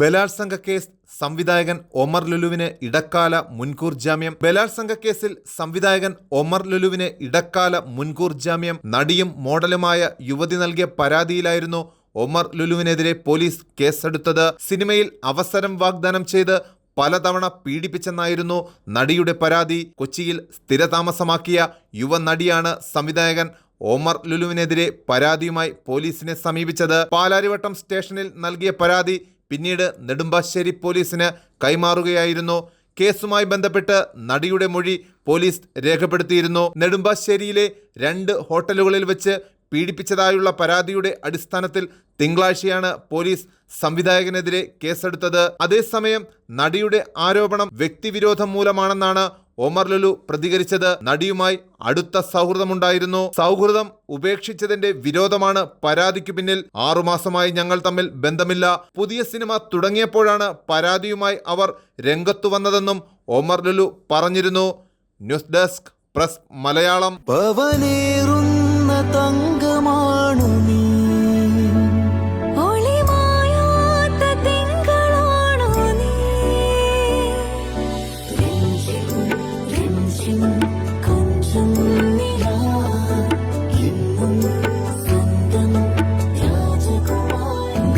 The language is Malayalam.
ബലാത്സംഗ കേസ് സംവിധായകൻ ഒമർ ലുലുവിന് ഇടക്കാല മുൻകൂർ ജാമ്യം. ബലാത്സംഗ കേസിൽ സംവിധായകൻ ഒമർ ലുലുവിന് ഇടക്കാല മുൻകൂർ ജാമ്യം. നടിയും മോഡലുമായ യുവതി നൽകിയ പരാതിയിലായിരുന്നു ഒമർ ലുലുവിനെതിരെ പോലീസ് കേസെടുത്തത്. സിനിമയിൽ അവസരം വാഗ്ദാനം ചെയ്ത് പലതവണ പീഡിപ്പിച്ചെന്നായിരുന്നു നടിയുടെ പരാതി. കൊച്ചിയിൽ സ്ഥിരതാമസമാക്കിയ യുവ നടിയാണ് സംവിധായകൻ ഓമർ ലുലുവിനെതിരെ പരാതിയുമായി പോലീസിനെ സമീപിച്ചത്. പാലാരിവട്ടം സ്റ്റേഷനിൽ നൽകിയ പരാതി പിന്നീട് നെടുമ്പാശ്ശേരി പോലീസിന് കൈമാറുകയായിരുന്നു. കേസുമായി ബന്ധപ്പെട്ട് നടിയുടെ മൊഴി പോലീസ് രേഖപ്പെടുത്തിയിരുന്നു. നെടുമ്പാശ്ശേരിയിലെ രണ്ട് ഹോട്ടലുകളിൽ വെച്ച് പീഡിപ്പിച്ചതായുള്ള പരാതിയുടെ അടിസ്ഥാനത്തിൽ തിങ്കളാഴ്ചയാണ് പോലീസ് സംവിധായകനെതിരെ കേസെടുത്തത്. അതേസമയം നടിയുടെ ആരോപണം വ്യക്തിവിരോധം മൂലമാണെന്നാണ് ഒമർ ലുലു പ്രതികരിച്ചത് നടിയുമായി അടുത്ത സൗഹൃദമുണ്ടായിരുന്നു. സൗഹൃദം ഉപേക്ഷിച്ചതിന്റെ വിരോധമാണ് പരാതിക്ക് പിന്നിൽ. ആറുമാസമായി ഞങ്ങൾ തമ്മിൽ ബന്ധമില്ല. പുതിയ സിനിമ തുടങ്ങിയപ്പോഴാണ് പരാതിയുമായി അവർ രംഗത്തു വന്നതെന്നും ഒമർ ലുലു പറഞ്ഞിരുന്നു. News desk press Malayalam. രാജകുമാരി